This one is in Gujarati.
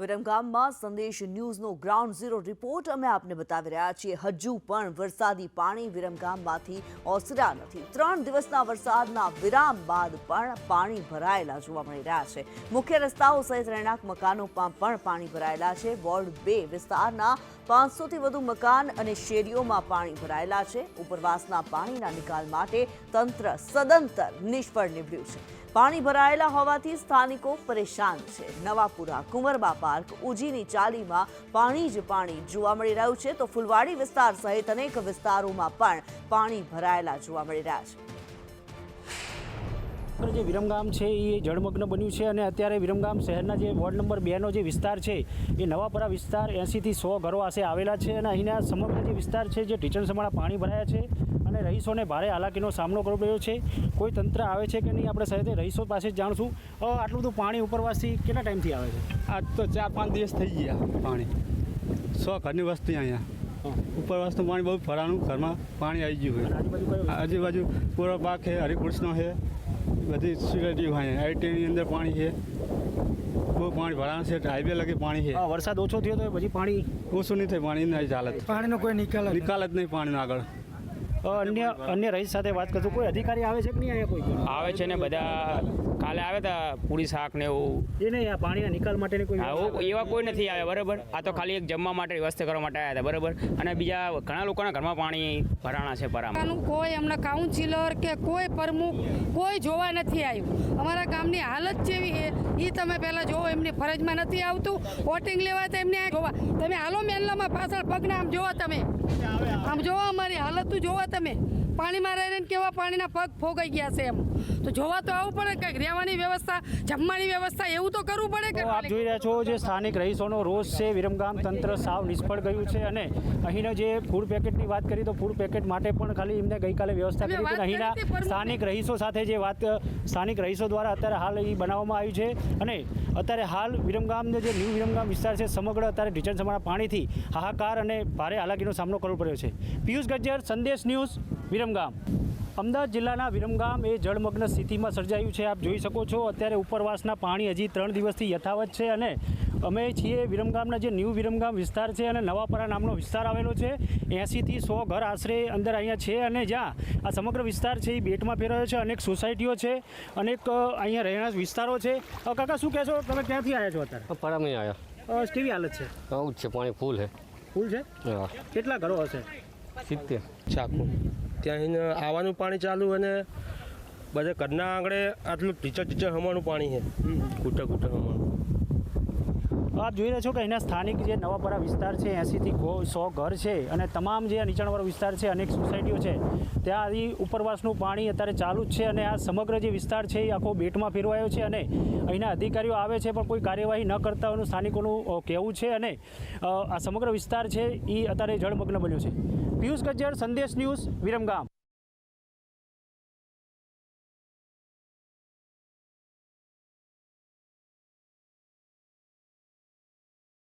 વિરમગામમાં સંદેશ ન્યૂઝનો ગ્રાઉન્ડ ઝીરો રિપોર્ટ અમે આપને બતાવી રહ્યા છીએ. હજુ પણ વરસાદી પાણી વિરમગામમાંથી ઓસર્યા નથી. ત્રણ દિવસના વરસાદના વિરામ બાદ પણ પાણી ભરાયેલા જોવા મળી રહ્યા છે. મુખ્ય રસ્તાઓ સહિત રહેણાંક મકાનોમાં પણ પાણી ભરાયેલા છે. વોર્ડ બે વિસ્તારના પાંચસોથી વધુ મકાન અને શેરીઓમાં પાણી ભરાયેલા છે. ઉપરવાસના પાણીના નિકાલ માટે તંત્ર સદંતર નિષ્ફળ નીવડ્યું છે. પાણી ભરાયેલા હોવાથી સ્થાનિકો પરેશાન છે. નવાપુરા કુંવરબા પાર્ક ઉજીની ચાલીમાં પાણી જ પાણી જોવા મળી રહ્યું છે. તો ફુલવાડી વિસ્તાર સહિત અનેક વિસ્તારોમાં પણ પાણી ભરાયેલા જોવા મળી રહ્યા છે. જે વિરમગામ છે, એ જળમગ્ન બન્યું છે અને અત્યારે વિરમગામ શહેરના જે વોર્ડ નંબર બેનો જે વિસ્તાર છે, એ નવાપરા વિસ્તાર એંસીથી સો ઘરો આશે આવેલા છે અને અહીંના સમગ્ર જે વિસ્તાર છે, જે ટીચર સમાળા પાણી ભરાયા છે. અને રહીશોને ભારે હાલાકીનો સામનો કરવો પડ્યો છે. કોઈ તંત્ર આવે છે કે નહીં આપણે સાથે રહીશો પાસે જ જાણશું. આટલું બધું પાણી ઉપરવાસથી કેટલા ટાઈમથી આવે છે? આજ તો ચાર પાંચ દિવસ થઈ ગયા પાણી. સો ઘરની વસ્તી અહીંયા. ઉપરવાસનું પાણી બહુ ફરાનું ઘરમાં પાણી આવી ગયું આજુબાજુ હોય આજુબાજુ પૂરો પાક છે હરિકૃષ્ણ છે બધી સિક્યુરિટી હોય. આઈટીની અંદર પાણી છે. બહુ પાણી ભરાણ છે હાઈવે લગે પાણી છે. વરસાદ ઓછો થયો તો પછી પાણી ઓછું નહીં થાય પાણીની હાલત. પાણીનો કોઈ નિકાલ નિકાલ જ નહીં પાણીનો આગળ. અન્ય અન્ય રહીશ સાથે વાત કરશું. કોઈ અધિકારી આવે છે કે નહીં અહીંયા કોઈ? આવે છે ને બધા કાલે આવે તા પૂરી શાક ને એવું. એ નહીં આ પાણીના નિકાલ માટેની કોઈ એવા કોઈ નથી આવ્યા બરાબર? આ તો ખાલી એક જમવા માટે વ્યવસ્થા કરવા માટે આવ્યા હતા બરાબર? અને બીજા ઘણા લોકોના ઘરમાં પાણી ભરાણા છે પરામાં કોઈ એમના કાઉન્સિલર કે કોઈ પ્રમુખ કોઈ જોવા નથી આવ્યું. અમારા ગામની હાલત જેવી છે. એ તમે પહેલાં જોવો એમની ફરજમાં નથી આવતું. વોટિંગ લેવા તો એમને જોવા. તમે હાલો મેનલામાં પાછળ પગને આમ જોવો તમે. આમ જોવો અમારી હાલત તો જોવો તમે. પાણીમાં રહીને કેવા પાણીના પગ ફોગાઈ ગયા છે એમ. તો જોવા તો આવવું પડે કંઈક રહેવાની વ્યવસ્થા જમવાની વ્યવસ્થા એવું તો કરવું પડે કે આપ જોઈ રહ્યા છો જે સ્થાનિક રહીશોનો રોષ છે વિરમગામ તંત્ર સાવ નિષ્ફળ ગયું છે અને અહીંનો જે ફૂડ પેકેટની વાત કરી તો ફૂડ પેકેટ માટે પણ ખાલી એમને ગઈકાલે વ્યવસ્થા કરી હતી અહીંના સ્થાનિક રહીશો સાથે જે વાત સ્થાનિક રહીશો દ્વારા અત્યારે હાલ એ બનાવવામાં આવ્યું છે અને અત્યારે હાલ વિરમગામનો જે ન્યૂ વિરમગામ વિસ્તાર છે સમગ્ર અત્યારે ઢીચણ સમાણા પાણીથી હાહાકાર અને ભારે હાલાકીનો સામનો કરવો પડ્યો છે. પિયુષ ગજ્જર સંદેશ ન્યૂઝ વિરમગામ. અમદાવાદ જિલ્લાના વિરમગામ એ જળમગ્ન સ્થિતિમાં સર્જાયું છે. આપ જોઈ શકો છો અત્યારે ઉપરવાસના પાણી હજી ત્રણ દિવસથી યથાવત છે અને અમે છીએ વિરમગામના જે ન્યૂ વિરમગામ વિસ્તાર છે અને નવાપરા નામનો વિસ્તાર આવેલો છે. એંસીથી સો ઘર આશરે અંદર અહીંયા છે અને જ્યાં આ સમગ્ર વિસ્તાર છે એ બેટમાં ફેરવાયો છે. અનેક સોસાયટીઓ છે અનેક અહીંયા રહેણાંક વિસ્તારો છે. કાકા શું કહેશો? તમે ક્યાંથી આવ્યા છો અત્યારે? પરામાં આવ્યા. કેવી હાલત છે? આવું જ છે પાણી ફૂલ છે. ફૂલ છે? કેટલા ઘરો હશે? સિત્તેર. ચાકુ. ત્યાં આવવાનું પાણી ચાલુ અને બધા ઘરના આંગળે આટલું ટીચર ટીચર હમવાનું પાણી છે. કૂટર કૂટર હમણાનું આપ જોઈ રહ્યા છો કે અહીંના સ્થાનિક જે નવાપરા વિસ્તાર છે એંસીથી સો ઘર છે અને તમામ જે નીચાણવાળો વિસ્તાર છે, અનેક સોસાયટીઓ છે, ત્યાં આવી ઉપરવાસનું પાણી અત્યારે ચાલુ જ છે અને આ સમગ્ર જે વિસ્તાર છે એ આખો બેટમાં ફેરવાયો છે અને અહીંના અધિકારીઓ આવે છે પણ કોઈ કાર્યવાહી ન કરતા હોવાનું સ્થાનિકોનું કહેવું છે અને આ સમગ્ર વિસ્તાર છે એ અત્યારે જળમગ્ન બન્યો છે. પિયુષ ગજ્જર, સંદેશ ન્યૂઝ, વિરમગામ.